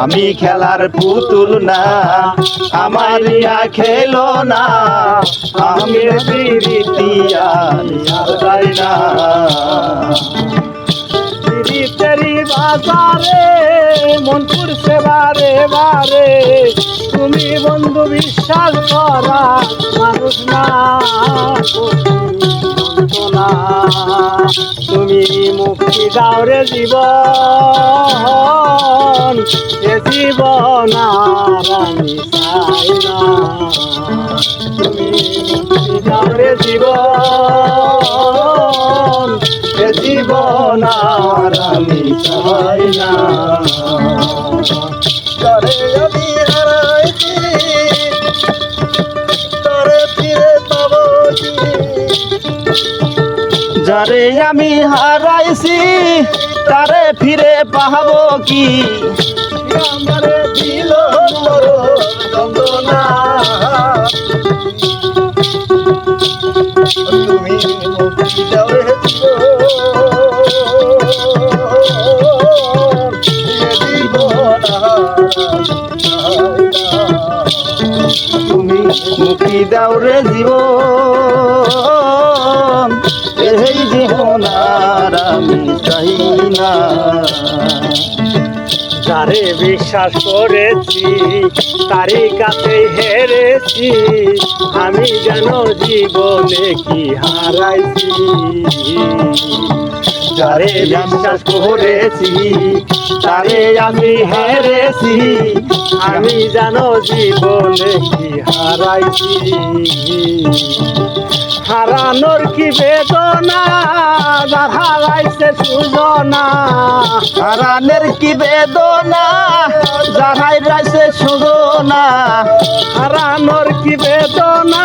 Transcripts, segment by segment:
আমি খেলার পুতুল না আমার ইয়া খেলো না। আমি বাজারে মন করছে বারে বারে, তুমি বন্ধু বিশ্বাস করা মানুষ না, তুমি মুক্তি দাও রে জীবন। এ জীবন আর আমি চাই রে জীবন, এ জীবন আর আমি না। তরে আমি হারাইছি, তরে ফিরে পাবো যারে আমি হারাইছি, তারে ফিরে পাবো কি? আমারে দিল যন্ত্রণা। তুমি মুক্তি দাও তুমি মুক্তি রে জীবন। এই জীবন আর আমি চাই না। যারে বিশ্বাস করেছি তারই কাছে হেরেছি। আমি যেন জীবনে কি হারাইছি? যারে বিশ্বাস করেছি, তারে আমি হেরেছি। আমি জানো জীবনে কি হারাইছি? হারানোর কি বেদনা? হারাইছে সুজনা। হারানের কি বেদনা? যাহাই রাইছে সুজনা। হারানোর কি বেদনা?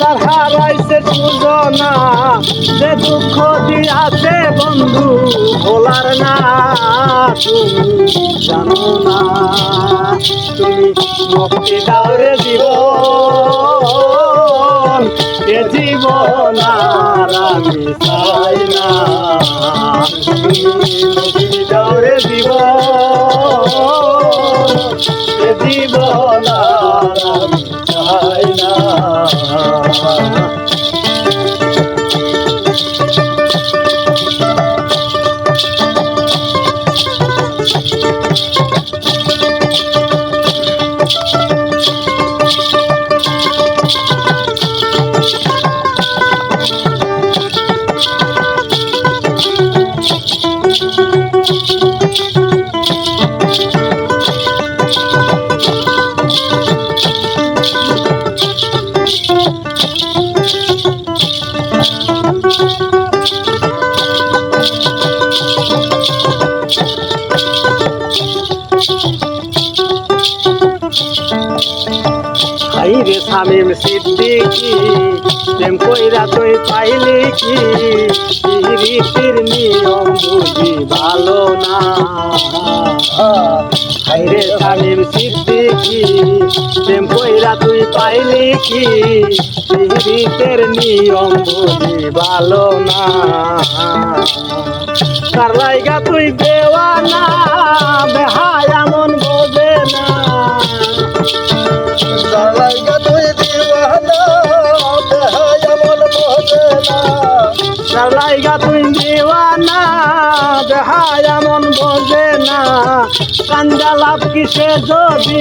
যার হারাইছে সুজনা। যে দুঃখ দিয়াছে বন্ধু ভোলার না তুমি জানো না। তুমি মুক্তি দাও রে জীবন। শামিম সিদ্দিকি প্রেম কইরা তুই পাইলি কি? রীতির নিয়ম বুঝি ভালো না। হাই রে শামিম সিদ্দিকি প্রেম কইরা তুই পাইলি কি? রীতির নিয়ম বুঝি ভালো না। কার লাইগা তুই দেওয়ানা চালাইগা তুই দিওয়ানা এমন বোঝে না। কান্দা লাভ কিসে যদি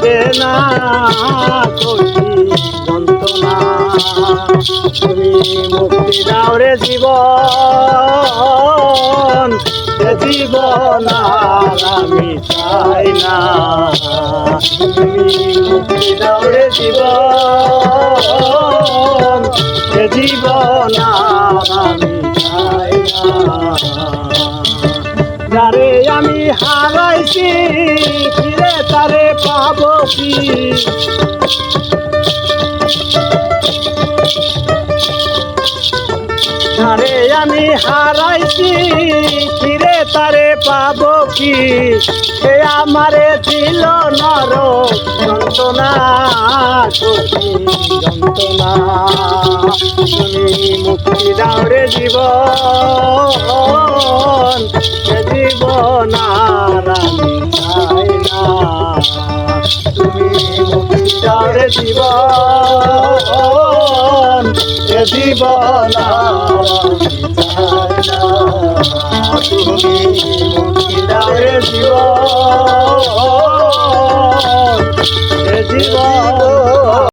দে না যন্ত্রণা। তুমি মুক্তি রে জীবন জীবন আর আমি না। তুমি মুক্তি দাও রে জীবন। ফিরে তারে পাব কি? যারে আমি হারাইছি, ফিরে তারে পাব কি? সে আমারে দিল নর যন্ত্রণা যন্ত্রণা। মুক্তি জীবন জীবন এ জীবন